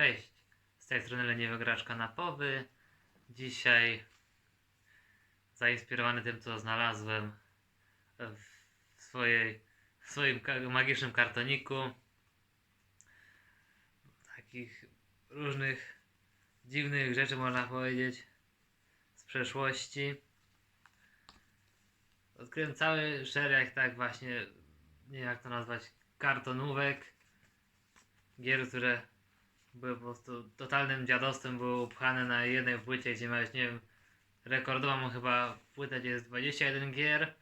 Cześć, z tej strony Leniwy Gracz Kanapowy. Dzisiaj zainspirowany tym, co znalazłem w, swojej, w swoim magicznym kartoniku. Takich różnych dziwnych rzeczy, można powiedzieć, z przeszłości. Odkryłem cały szereg, tak właśnie, nie wiem jak to nazwać, kartonówek, gier, które były po prostu totalnym dziadostwem, były upchane na jednej płycie, gdzie miałeś, nie wiem, rekordową chyba płytę, gdzie jest 21 gier.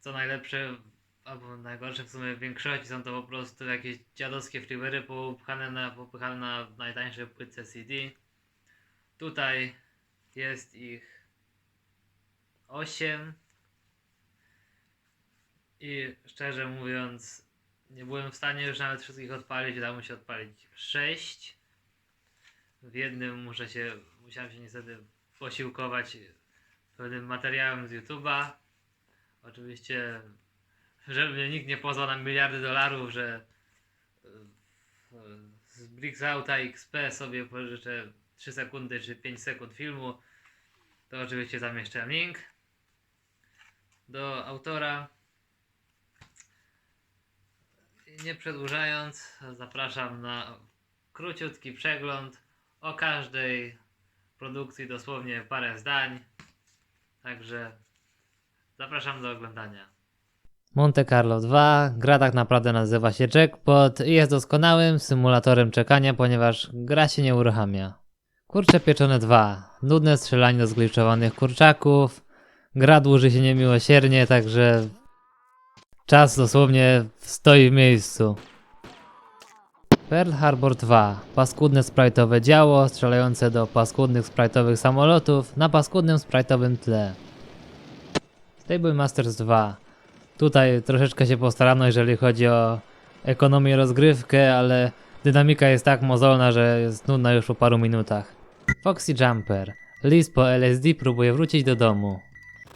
Co najlepsze, albo najgorsze w sumie w większości są to po prostu jakieś dziadowskie freeware'y popchane na, popychane na najtańszej płytce CD. Tutaj jest ich 8 i szczerze mówiąc nie byłem w stanie już nawet wszystkich odpalić, udało mi się odpalić 6. W jednym muszę się, musiałem się niestety posiłkować pewnym materiałem z YouTube'a. Oczywiście, żeby nikt nie pozwał na miliardy dolarów, że e, z Brixouta XP sobie pożyczę 3 sekundy czy 5 sekund filmu, to oczywiście zamieszczę link do autora. Nie przedłużając, zapraszam na króciutki przegląd o każdej produkcji, dosłownie parę zdań. Także zapraszam do oglądania. Monte Carlo 2, gra tak naprawdę nazywa się Jackpot i jest doskonałym symulatorem czekania, ponieważ gra się nie uruchamia. Kurcze pieczone 2, nudne strzelanie do zgliczowanych kurczaków, gra dłuży się niemiłosiernie, także Czas dosłownie stoi w miejscu. Pearl Harbor 2. Paskudne sprite'owe działo strzelające do paskudnych sprite'owych samolotów na paskudnym sprite'owym tle. Stable Masters 2. Tutaj troszeczkę się postarano, jeżeli chodzi o ekonomię rozgrywkę, ale dynamika jest tak mozolna, że jest nudna już po paru minutach. Foxy Jumper. Liz po LSD próbuje wrócić do domu.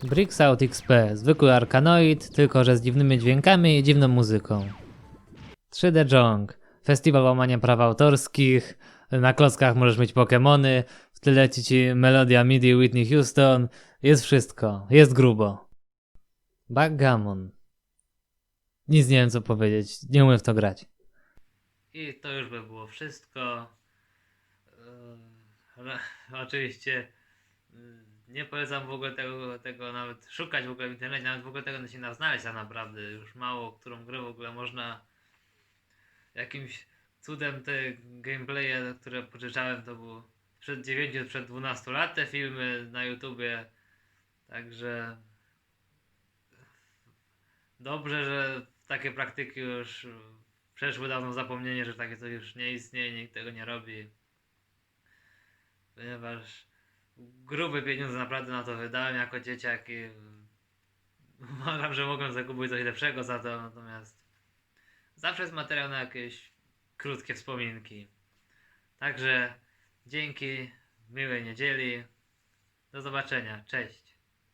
Bricks Out XP, zwykły arkanoid, tylko że z dziwnymi dźwiękami i dziwną muzyką. 3D Jong, festiwal łamania praw autorskich, na klockach możesz mieć Pokémony, w tle leci ci melodia MIDI Whitney Houston, jest wszystko, jest grubo. Backgammon. Nic nie wiem co powiedzieć, nie umiem w to grać. I to już by było wszystko. Eee, oczywiście nie polecam w ogóle tego, tego nawet szukać w ogóle w internecie, nawet w ogóle tego się da znaleźć tak naprawdę. Już mało którą grę w ogóle można jakimś cudem te gameplaye, które pożyczałem, to było przed 9, przed 12 lat te filmy na YouTubie. Także dobrze, że takie praktyki już przeszły dawno zapomnienie, że takie coś już nie istnieje, nikt tego nie robi. Ponieważ grube pieniądze naprawdę na to wydałem jako dzieciak i uważam, że mogłem zakupić coś lepszego za to, natomiast zawsze jest materiał na jakieś krótkie wspominki. Także dzięki, miłej niedzieli, do zobaczenia, cześć.